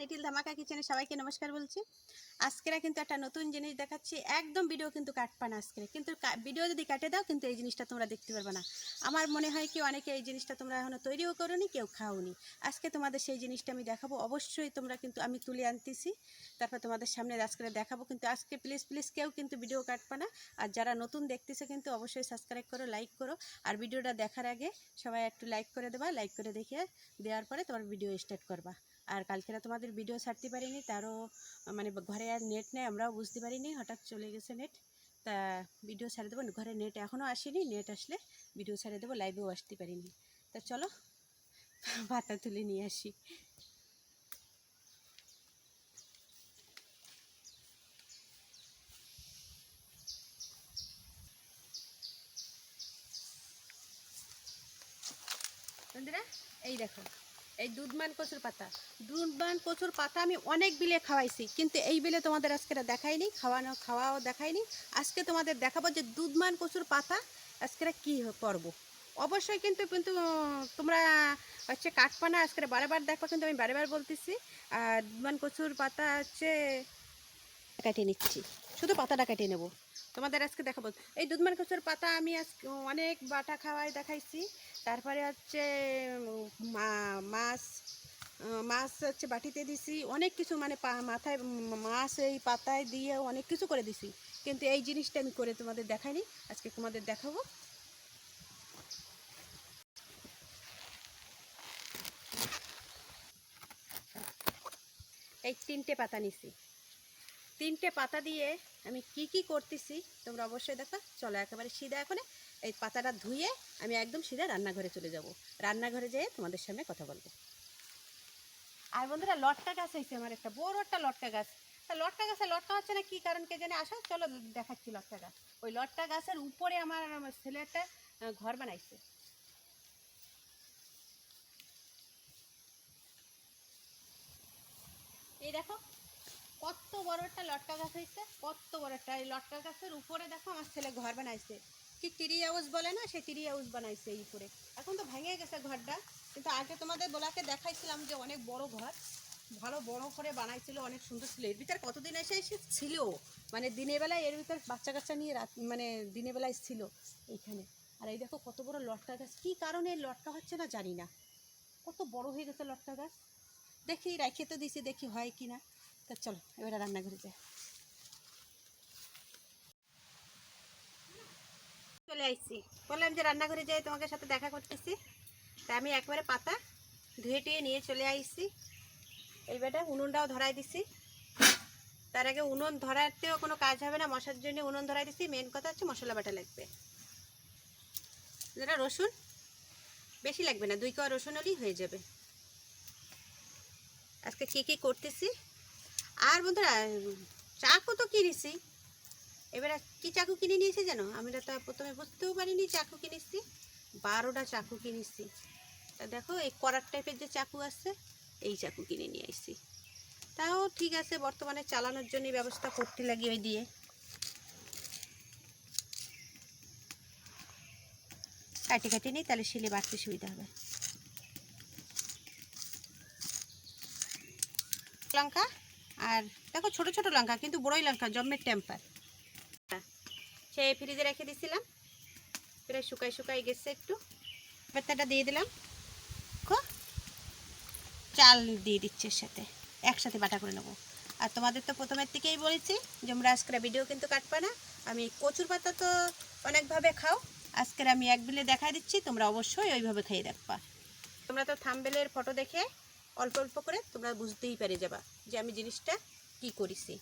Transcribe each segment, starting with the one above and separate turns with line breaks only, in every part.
নিটিল ধামাকা কিচেনে সবাইকে নমস্কার বলছি। আজকেরা কিন্তু একটা নতুন জিনিস দেখাচ্ছি। একদম ভিডিও কিন্তু কাটপা না আজকে কিন্তু ভিডিও যদি কাটে দাও, কিন্তু এই জিনিসটা তোমরা দেখতে পারবে না। আমার মনে হয় কি, অনেকে এই জিনিসটা তোমরা এখনও তৈরিও করোনি, কেউ খাওনি। আজকে তোমাদের সেই জিনিসটা আমি দেখাবো। অবশ্যই তোমরা কিন্তু আমি তুলে আনতেছি। তারপর তোমাদের সামনে আজকে দেখাবো। কিন্তু আজকে প্লিজ প্লিজ কেউ কিন্তু ভিডিও কাটপা না। আর যারা নতুন দেখতেছে কিন্তু, অবশ্যই সাবস্ক্রাইব করো লাইক করো। আর ভিডিওটা দেখার আগে সবাই একটু লাইক করে দেবা। লাইক করে দেখে দেওয়ার পরে তোমার ভিডিও স্টার্ট করবা। আর কালকেরা তোমাদের ভিডিও ছাড়তে পারিনি, তারও মানে ঘরে আর নেট নেই, আমরাও বুঝতে পারিনি, হঠাৎ চলে গেছে নেট তা ভিডিও ছাড়ে দেবো, ঘরে নেট এখনও আসেনি নেট আসলে ভিডিও ছেড়ে দেবো লাইভেও আসতে পারিনি। তা চলো ভাতা তুলে নিয়ে আসি। বন্ধুরা, এই দেখো। এই দুধমান কচুর পাতা। দুধমান কচুর পাতা আমি অনেক বিলে খাওয়াইছি, কিন্তু এই বিলে তোমাদের আজকে দেখাইনি, খাওয়ানো, খাওয়াও দেখাইনি। আজকে তোমাদের দেখাবো যে দুধমান কচুর পাতা আজকে কী করব। অবশ্যই কিন্তু কিন্তু তোমরা হচ্ছে কাঠপানা আজকে বারেবার দেখো, কিন্তু আমি বারেবার বলতেছি, আর দুধমান কচুর পাতা হচ্ছে কাটিয়ে নিচ্ছি, শুধু পাতাটা কাটিয়ে নেব। তোমাদের আজকে দেখাবো। এই দুধমান কচুর পাতা আমি আজকে অনেক বাটা খাওয়াই দেখাইছি তারপরে হচ্ছে মাছ মাছ হচ্ছে বাটিতে দিছি। অনেক কিছু মানে মাথায় মাছ এই পাতায় দিয়ে অনেক কিছু করে দিছি। কিন্তু এই জিনিসটা আমি করে তোমাদের দেখাইনি। আজকে তোমাদের দেখাবো। এই তিনটে পাতা নিছি। তিনটে পাতা দিয়ে আমি কি কি করতেছি, তোমরা অবশ্যই দেখো। চলো একেবারে সিধা এখন। এই পাতাটা ধুয়ে আমি একদম সিধা রান্নাঘরে চলে যাব। রান্নাঘরে যেয়ে তোমাদের সামনে কথা বলব। আর বন্ধুরা, লটকা গাছ হয়েছে আমার একটা, বড় একটা লটকা গাছ। তা লটকা গাছে লটকা হচ্ছে না কি কারণ কে জানে? আসো, চলো দেখাচ্ছি লটকা গাছ। ওই লটকা গাছের উপরে আমার ছেলে একটা ঘর বানাইছে। এই দেখো, কত বড় একটা লটকা গাছ হয়েছে, কত বড় একটা। এই লটকা গাছের উপরে দেখো আমার ছেলে ঘর বানাইছে। কি তিরি হাউস বলে না? সে তিরি হাউস বানাইছে এই করে। এখন তো ভেঙে গেছে ঘরটা। কিন্তু আগে তোমাদের বলাকে দেখাইছিলাম যে অনেক বড় ঘর। ভালো বড় করে বানাইছিল, অনেক সুন্দর ছিল। এর ভিতর কতদিন এসে এসে ছিল? মানে দিনের বেলায় এর ভিতর বাচ্চা কাচ্চা নিয়ে রাত মানে দিনের বেলায় ছিল এইখানে। আর এই দেখো কত বড় লটকা গাছ। কী কারণে লটকা হচ্ছে না জানি না। কত বড় হয়ে গেছে লটকা গাছ। দেখি, রাখে তো দিছি, দেখি হয় কি না তা চলো, এবারে রান্নাঘরে যাই। চলে আসছি বললাম যে রান্নাঘরে যাই, তোমাকে সাথে দেখা করতেছি। তা আমি একবারে পাতা ধুয়ে টুয়ে নিয়ে চলে আসছি এইবারে উনুনটাও ধরাই দিছি। তার আগে উনুন ধরাতেও কোনো কাজ হবে না, মশার জন্য উনুন ধরাই দিছি। মেন কথা হচ্ছে মশলা বাটা লাগবে। যেটা রসুন, বেশি লাগবে না, দুই কোয়া রসুন হলেই হয়ে যাবে। আজকে কী কী করতেছি? আর বন্ধুরা চাকু তো কিনেছি? এবারে কি চাকু কিনে নিয়েছি জানো? আমি তো প্রথমে বুঝতেও পারিনি চাকু কিনেছি। বারোটা চাকু কিনেছি। তা দেখো, এই করার টাইপের যে চাকু আছে, এই চাকু কিনে নিয়ে আসছি। তাও ঠিক আছে, বর্তমানে চালানোর জন্য ব্যবস্থা করতে লাগি ওই দিয়ে। কাটি কাটি নেই, তাহলে শিলে বাড়তে সুবিধা হবে। লঙ্কা? আর দেখো ছোট ছোট লঙ্কা, কিন্তু বড়ই লঙ্কা, জম্মের টেম্পার। সে ফ্রিজে রেখে দিছিলাম। প্রায় শুকাই শুকাই গেছে একটু। পাতাটা দিয়ে দিলাম। দেখো চাল দিয়ে দিচ্ছে সাথে। একসাথে বাটা করে নেব। আর তোমাদের তো প্রথমের থেকেই বলেছি যে আমরা আজকের ভিডিও কিন্তু কাটবা না। আমি কচুর পাতা তো অনেকভাবে খাও। আজকের আমি এক বিলে দেখাই দিচ্ছি, তোমরা অবশ্যই ওইভাবে খাইয়ে দেখবা। তোমরা তো থামবেলের ফটো দেখে অল্প অল্প করে তোমরা বুঝতেই পেরে যাবা যে আমি জিনিসটা কি করেছি।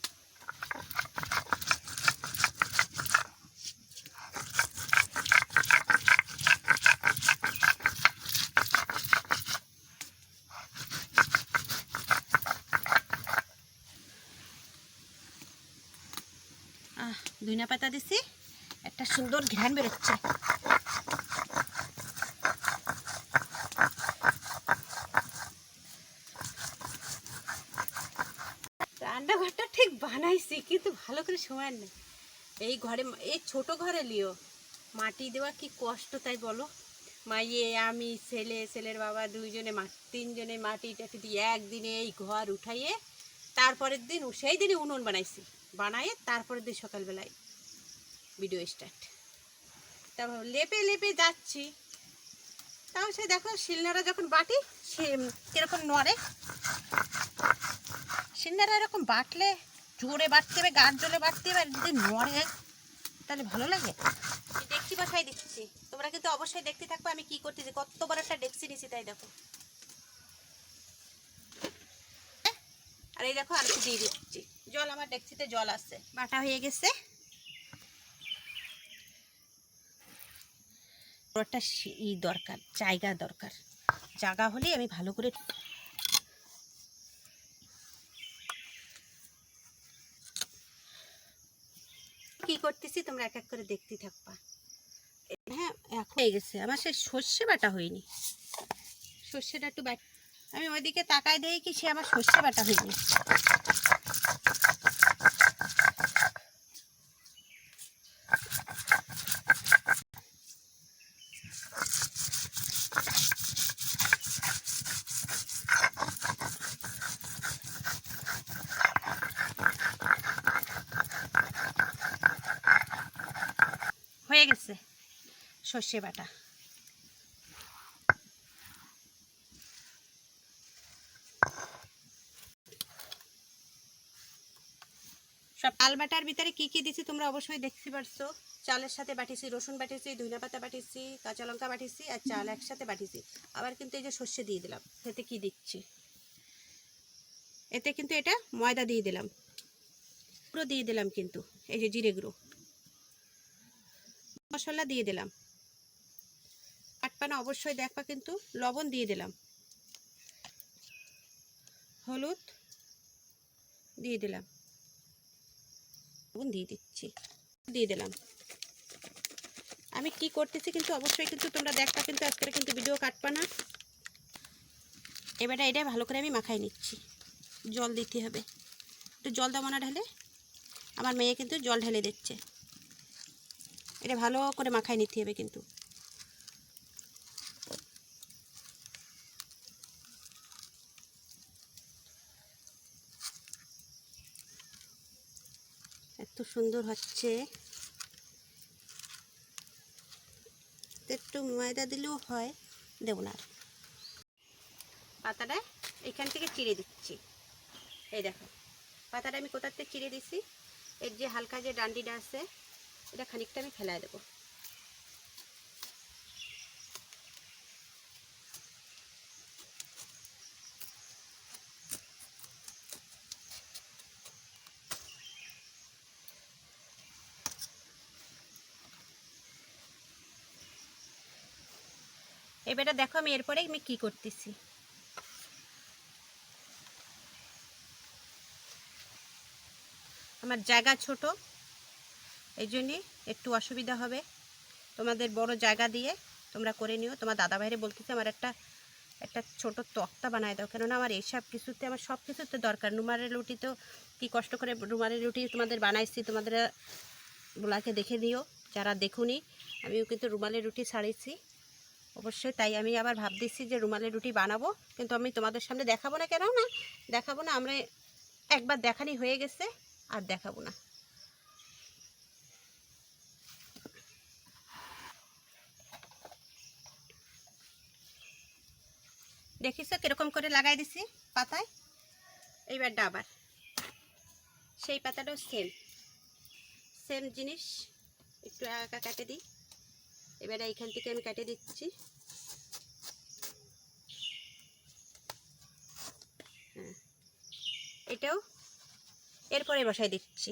ধনিয়া পাতা দিছি। একটা সুন্দর ঘ্রাণ বেরোচ্ছে। রান্নাঘরটা ঠিক বানাইছি, কিন্তু ভালো করে সময় নেই। এই ঘরে, এই ছোট ঘরে, লিও, মাটি দেওয়া কি কষ্ট তাই বলো? মাইয়ে, আমি, ছেলে, ছেলের বাবা দুইজনে মা, তিনজনে মাটি টাটি দিয়ে একদিনে এই ঘর উঠাইয়ে, তারপরের দিন সেই দিনই উনুন বানাইছি। বানাইয়ে তারপরের দিন সকালবেলায় ভিডিও স্টার্ট। তারপর লেপে লেপে যাচ্ছি। তাও সে দেখো শিলনারা যখন বাটি, সে কীরকম নড়ে। শিলনারা এরকম বাটলে জোরে বাটতে হবে গাছ জলে বাটতে হবে যদি নড়ে, তাহলে ভালো লাগে। ডেকচি বসাই দিচ্ছি। তোমরা কিন্তু অবশ্যই দেখতে থাকবে আমি কি করতেছি কত বড় একটা ডেকচি নিছি তাই দেখো। আর এই দেখো আর দিয়ে দিচ্ছি। জল, আমার ডেকচিতে জল আছে। বাটা হয়ে গেছে। একটা ই দরকার, জায়গা দরকার। জায়গা হলে আমি ভালো করে কি করতেছি তোমরা এক এক করে দেখতে থাকবা। হ্যাঁ এখন হয়ে গেছে। আমার সে সর্ষে বাটা হয়নি। সর্ষেটা একটু বাট আমি ওইদিকে তাকায় দেই কি সে আমার সর্ষে বাটা হয়নি। হয়ে গেছে। সর্ষে বাটা। সব আল বাটার ভিতরে কি কি দিছি তোমরা অবশ্যই দেখতে পারছ। চালের সাথে বাটিছি, রসুন বাটিছি ধনিয়া পাতা বাটিছি, কাঁচা লঙ্কা বাটিছি আর চাল একসাথে বাটিছি। আবার কিন্তু এই যে সর্ষে দিয়ে দিলাম, এতে কি দিচ্ছি? এতে কিন্তু এটা ময়দা দিয়ে দিলাম। পুরো দিয়ে দিলাম কিন্তু, এই যে জিরে গুঁড়ো। মশলা দিয়ে দিলাম। আটপানা অবশ্যই দেখবা কিন্তু লবণ দিয়ে দিলাম। হলুদ দিয়ে দিলাম। লবণ দিয়ে দিচ্ছি। দিয়ে দিলাম। আমি কি করতেছি কিন্তু অবশ্যই কিন্তু তোমরা দেখবা কিন্তু আজকে কিন্তু ভিডিও কাটবা না এবারে এটা ভালো করে আমি মাখাই নিচ্ছি। জল দিতে হবে। একটু জল দাও না ঢালে আমার মেয়ে কিন্তু জল ঢেলে দিচ্ছে। এটা ভালো করে মাখায় নিতে হবে কিন্তু। এত সুন্দর হচ্ছে। একটু ময়দা দিলেও হয়, দেব না পাতাটা এখান থেকে চিড়ে দিচ্ছি। এই দেখো, পাতাটা আমি কোথার থেকে চিড়ে দিছি? এর যে হালকা যে ডান্ডিটা আছে এটা খানিকটা আমি ফেলাই দেবো। এবারে দেখো আমি এরপরে আমি কি করতেছি। আমার জায়গা ছোট। এই জন্যে একটু অসুবিধা হবে। তোমাদের বড় জায়গা দিয়ে তোমরা করে নিও। তোমার দাদা ভাইরে বলতেছে, আমার একটা একটা ছোট তক্তা বানায় দাও। কেননা আমার এইসব কিছুতে, আমার সব কিছুতে দরকার। রুমালের রুটি তো কী কষ্ট করে রুমালের রুটি তোমাদের বানাইছি, তোমাদের বলাকে দেখে দিও যারা দেখুনি, আমিও কিন্তু রুমালের রুটি ছাড়িয়েছি অবশ্যই তাই আমি আবার ভাবতেছি যে রুমালের রুটি বানাবো। কিন্তু আমি তোমাদের সামনে দেখাবো না কেন না? দেখাবো না, আমরা একবার দেখানি হয়ে গেছে, আর দেখাবো না। দেখিস কীরকম করে লাগাই দিছি পাতায়। এইবারটা আবার সেই পাতাটাও সেম সেম জিনিস। একটু একা কাটে দিই। এবারে এইখান থেকে আমি কাটে দিচ্ছি। হ্যাঁ। এটাও এরপরে বসাই দিচ্ছি।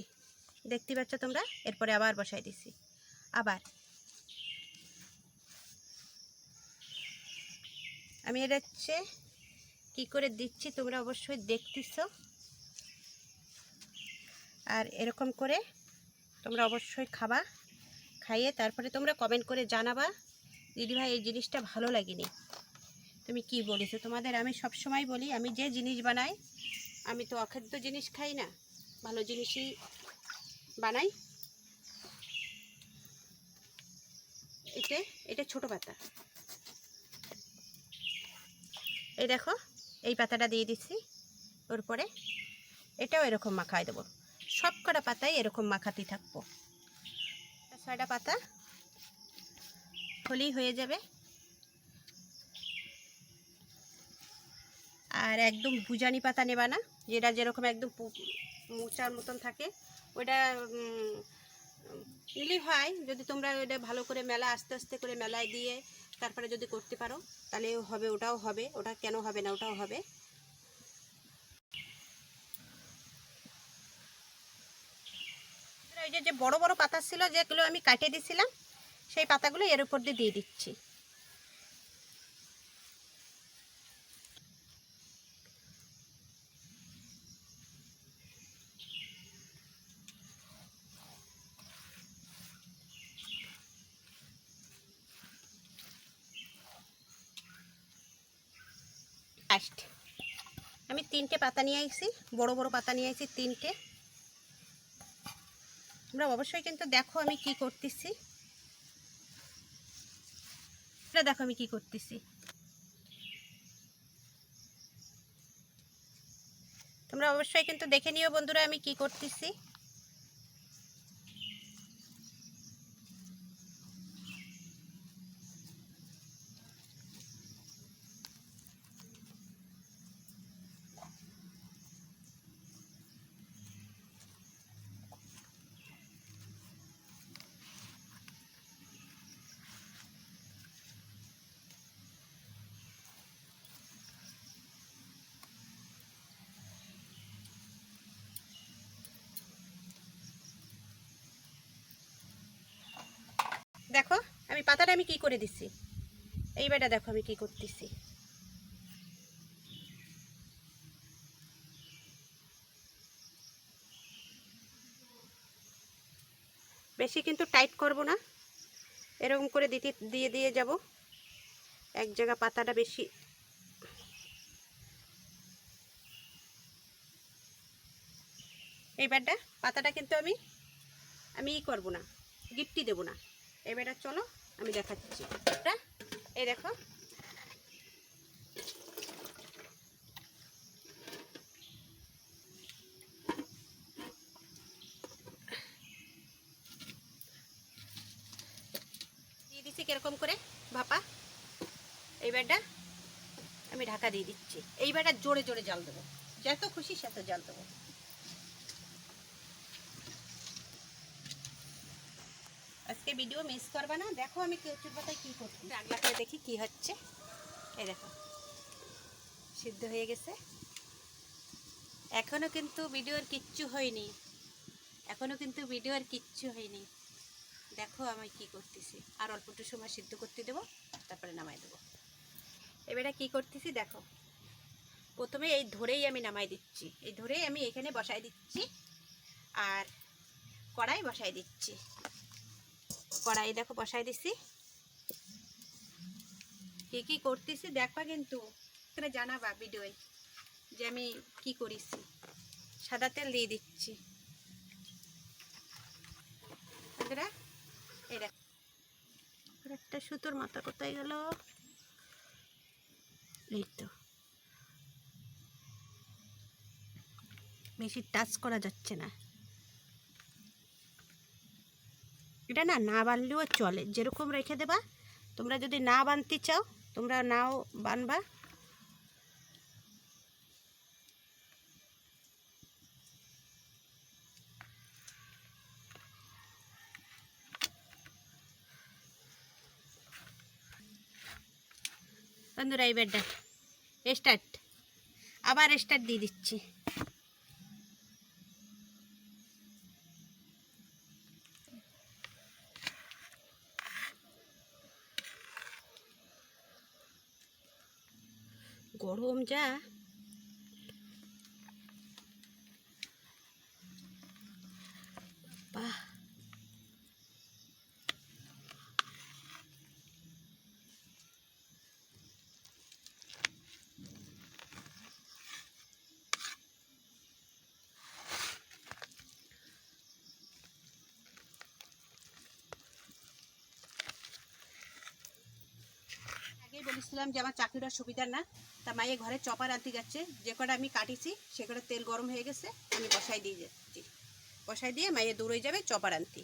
দেখতে পাচ্ছ তোমরা? এরপরে আবার বসাই দিচ্ছি আবার। আমি এটা হচ্ছে কী করে দিচ্ছি তোমরা অবশ্যই দেখতেছ। আর এরকম করে তোমরা অবশ্যই খাবা, খাইয়ে তারপরে তোমরা কমেন্ট করে জানাবা দিদিভাই এই জিনিসটা ভালো লাগেনি। তুমি কি বলেছ? তোমাদের আমি সব সময় বলি, আমি যে জিনিস বানাই, আমি তো অখাদ্য জিনিস খাই না, ভালো জিনিসই বানাই। এতে, এটা ছোট পাতা। এই দেখো, এই পাতাটা দিয়ে দিচ্ছি ওর পরে। এটাও এরকম মাখায় দেবো। সব কটা পাতায় এরকম মাখাতেই থাকব। ছয়টা পাতা হলেই হয়ে যাবে। আর একদম বুজানি পাতা নেবা না, যেটা যেরকম একদম মোচার মতন থাকে। ওটা নিলেই হয়, যদি তোমরা ওটা ভালো করে মেলা, আস্তে আস্তে করে মেলায় দিয়ে তারপরে যদি করতে পারো, তাহলে হবে, ওটাও হবে, ওটা কেন হবে না, ওটাও হবে। ওই যে বড় বড় পাতা ছিল, যেগুলো আমি কাটিয়ে দিছিলাম, সেই পাতাগুলো এর উপর দিয়ে দিয়ে দিচ্ছি। লাস্ট আমি তিনটে পাতা নিয়ে আসছি বড় বড় পাতা নিয়ে আসছি তিনটে। তোমরা অবশ্যই কিন্তু দেখো আমি কি করতেছি। এটা দেখো আমি কি করতেছি। তোমরা অবশ্যই কিন্তু দেখে নিও বন্ধুরা আমি কি করতেছি। দেখো, আমি পাতাটা আমি কি করে দিচ্ছি এইবারটা দেখো আমি কি করতেছি। বেশি কিন্তু টাইট করব না। এরকম করে দিতে, দিয়ে দিয়ে যাব। এক জায়গা পাতাটা বেশি। এইবারটা পাতাটা কিন্তু আমি আমি ই করব না, গিট্টি দেবো না। এবারে চলো, আমি দেখাচ্ছি। এই দেখো। দিয়ে দিচ্ছি কীরকম করে, ভাপা। এইবারটা আমি ঢাকা দিয়ে দিচ্ছি। এইবারটা জোরে জোরে জাল দেবো। যত খুশি সেত জাল দেবো। আজকে ভিডিও মিস করবে না। দেখো আমি কচুর পাতায় কী করছি। আগলা করে দেখি কি হচ্ছে। এই দেখো, সিদ্ধ হয়ে গেছে। এখনও কিন্তু ভিডিওর কিচ্ছু হয়নি। এখনও কিন্তু ভিডিওর কিচ্ছু হয়নি। দেখো আমি কি করতেছি। আর অল্প একটু সময় সিদ্ধ করতে দেবো, তারপরে নামাই দেবো। এবারে কি করতেছি দেখো। প্রথমে এই ধরেই আমি নামাই দিচ্ছি। এই ধরেই আমি এখানে বসাই দিচ্ছি। আর কড়াই বসাই দিচ্ছি। কড়াই দেখো বসাই দিছি। কি কি করতেছি দেখবা কিন্তু জানাবা ভিডিওয় যে আমি কি করেছি। সাদা তেল দিয়ে দিচ্ছি। একটা সুতোর মাথা কোথায় গেল? এই তো। বেশি টাচ করা যাচ্ছে না। এটা না না বানলেও চলে। যেরকম রেখে দেবা, তোমরা যদি না বানতে চাও, তোমরা নাও বানবা। বন্ধুরা এই বেডটা স্টার্ট আবার স্টার্ট দিয়ে দিচ্ছি। গরম যা। বাহ। আগেই বলেছি বলতেছিলাম যে আমার চাকরিটা সুবিধা না। তা মায়ে ঘরে চপার আনতে যাচ্ছে। যে কটা আমি কাটিছি, সে কটা তেল গরম হয়ে গেছে, আমি বসাই দিয়ে যাচ্ছি। বসাই দিয়ে মায়ে দূরে যাবে চপার আনতে।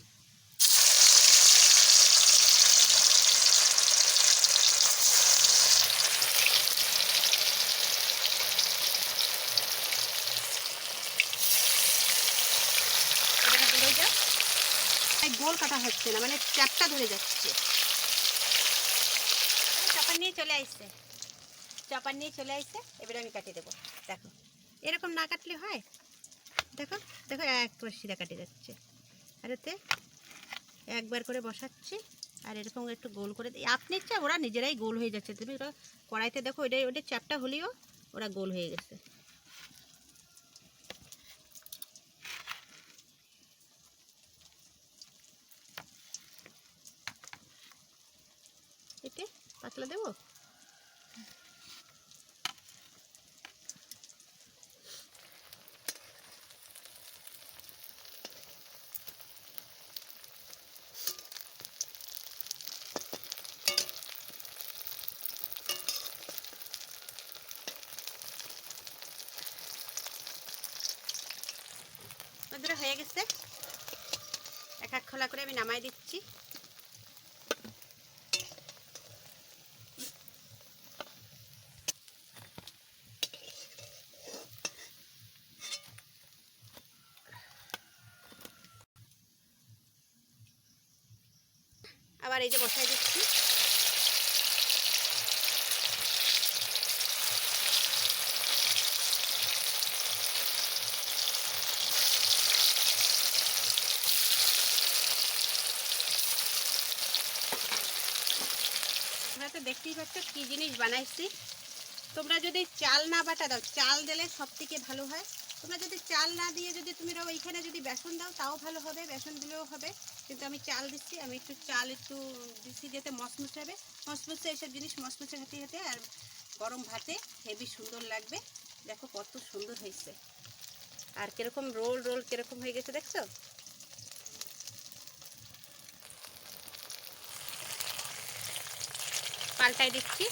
গোল কাটা হচ্ছে না মানে চ্যাপটা ধরে যাচ্ছে। চাপার নিয়ে চলে আসছে। চাপার নিয়ে চলে আসছে, এবারে আমি কাটিয়ে দেবো। দেখো, এরকম না কাটলে হয়? দেখো দেখো, এক করে সিধা কাটে যাচ্ছে আর এতে একবার করে বসাচ্ছি, আর এরকম একটু গোল করে দিই। আপনি ইচ্ছা, ওরা নিজেরাই গোল হয়ে যাচ্ছে। তুমি ওরা কড়াইতে দেখো ওইটাই ওটা চ্যাপটা হলেও ওরা গোল হয়ে গেছে। এতে পাতলা দেবো বন্ধুরা হয়ে গেছে। এক এক খোলা করে আমি নামাই দিচ্ছি। আবার এই যে বসাই দিচ্ছি তোমরা তো দেখতেই পাচ্ছ কি জিনিস বানাইছি। তোমরা যদি চাল না বাটা দাও, চাল দিলে সব থেকে ভালো হয়। তোমরা যদি চাল না দিয়ে যদি তুমি রাও এইখানে যদি বেসন দাও, তাও ভালো হবে বেসন দিলেও হবে। কিন্তু আমি চাল দিচ্ছি আমি একটু চাল একটু দিচ্ছি যাতে মসমুসে হবে মসমুসে এইসব জিনিস মসমুসে খেতে খেতে আর গরম ভাতে হেভি সুন্দর লাগবে। দেখো কত সুন্দর হয়েছে। আর কীরকম রোল রোল কীরকম হয়ে গেছে দেখছ? পাল্টাই দিচ্ছি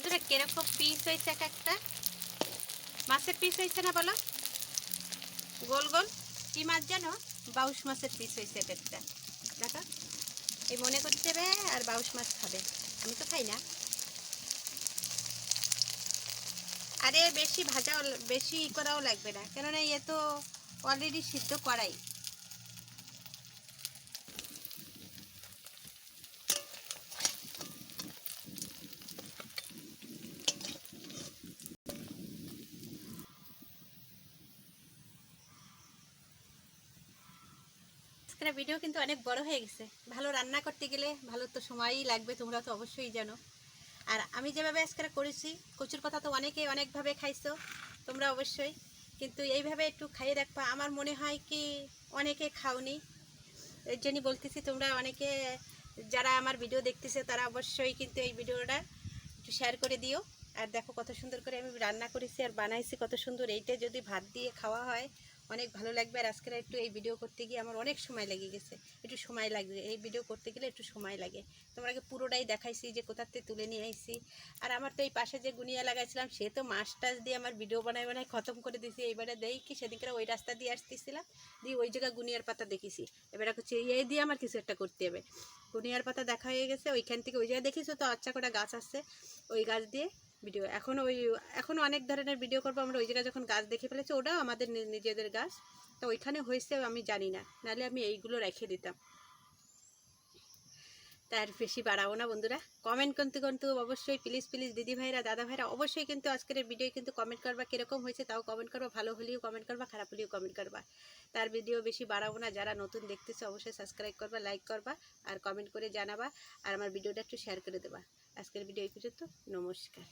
বন্ধুরা কীরকম পিস হয়েছে এক একটা? মাছের পিস হয়েছে না বলো? গোল গোল। কি মাছ জানো? বাউশ মাছের পিস হয়েছে এটা একটা। দেখো। এই মনে করতে হবে আর বাউশ মাছ খাবে। আমি তো খাই না। আরে, বেশি ভাজাও, বেশি করাও লাগবে না। কেননা এ তো অলরেডি সিদ্ধ করাই আজকের ভিডিও কিন্তু অনেক বড় হয়ে গেছে। ভালো রান্না করতে গেলে ভালো তো সময়ই লাগবে তোমরা তো অবশ্যই জানো। আর আমি যেভাবে আজকে করেছি, কচুর কথা তো অনেকে অনেকভাবে খাইছো, তোমরা অবশ্যই। কিন্তু এইভাবে একটু খাইয়ে দেখবা, আমার মনে হয় কি অনেকে খাওনি। এর জন্যই বলতেছি, তোমরা অনেকে যারা আমার ভিডিও দেখতেছে, তারা অবশ্যই কিন্তু এই ভিডিওটা একটু শেয়ার করে দিও। আর দেখো কত সুন্দর করে আমি রান্না করেছি আর বানাইছি, কত সুন্দর। এইটা যদি ভাত দিয়ে খাওয়া হয় অনেক ভালো লাগবে। আর আজকে একটু এই ভিডিও করতে গিয়ে আমার অনেক সময় লেগে গেছে। একটু সময় লাগবে। এই ভিডিও করতে গেলে একটু সময় লাগে। তোমাকে পুরোটাই দেখাইছি যে কোথার থেকে তুলে নিয়ে আইছি। আর আমার তো এই পাশে যে গুনিয়া লাগাইছিলাম, সে তো মাছ টাছ দিয়ে আমার ভিডিও বানাই বানাই খতম করে দিয়েছি। এইবারে দেই কি ওই রাস্তা দিয়ে আসতেছিলাম, দিয়ে ওই জায়গায় গুনিয়ার পাতা দেখেছি। এবারে হচ্ছে এই দিয়ে আমার কিছু একটা করতে হবে। গুনিয়ার পাতা দেখা হয়ে গেছে। ওইখান থেকে ওই জায়গায় দেখিছো তো আচ্ছা কটা গাছ আছে? ওই গাছ দিয়ে ভিডিও। এখন ওই এখনও অনেক ধরনের ভিডিও করব। আমরা ওই জায়গায় যখন গাছ দেখে ফেলেছি, ওটাও আমাদের নিজেদের গাছ। তো ওইখানে হয়েছে, আমি জানি না। নাহলে আমি এইগুলো রেখে দিতাম। তার বেশি বাড়াবো না বন্ধুরা। কমেন্ট কিন্তু কিন্তু অবশ্যই প্লিজ প্লিজ দিদি ভাইরা, দাদা ভাইরা অবশ্যই কিন্তু আজকের ভিডিও কিন্তু কমেন্ট করবা। কীরকম হয়েছে তাও কমেন্ট করবা। ভালো হলেও কমেন্ট করবা, খারাপ হলেও কমেন্ট করবা। তার ভিডিও বেশি বাড়াবো না। যারা নতুন দেখতেছে, অবশ্যই সাবস্ক্রাইব করবা লাইক করবা আর কমেন্ট করে জানাবা। আর আমার ভিডিওটা একটু শেয়ার করে দেবা। আজকের ভিডিও এই পর্যন্ত। নমস্কার।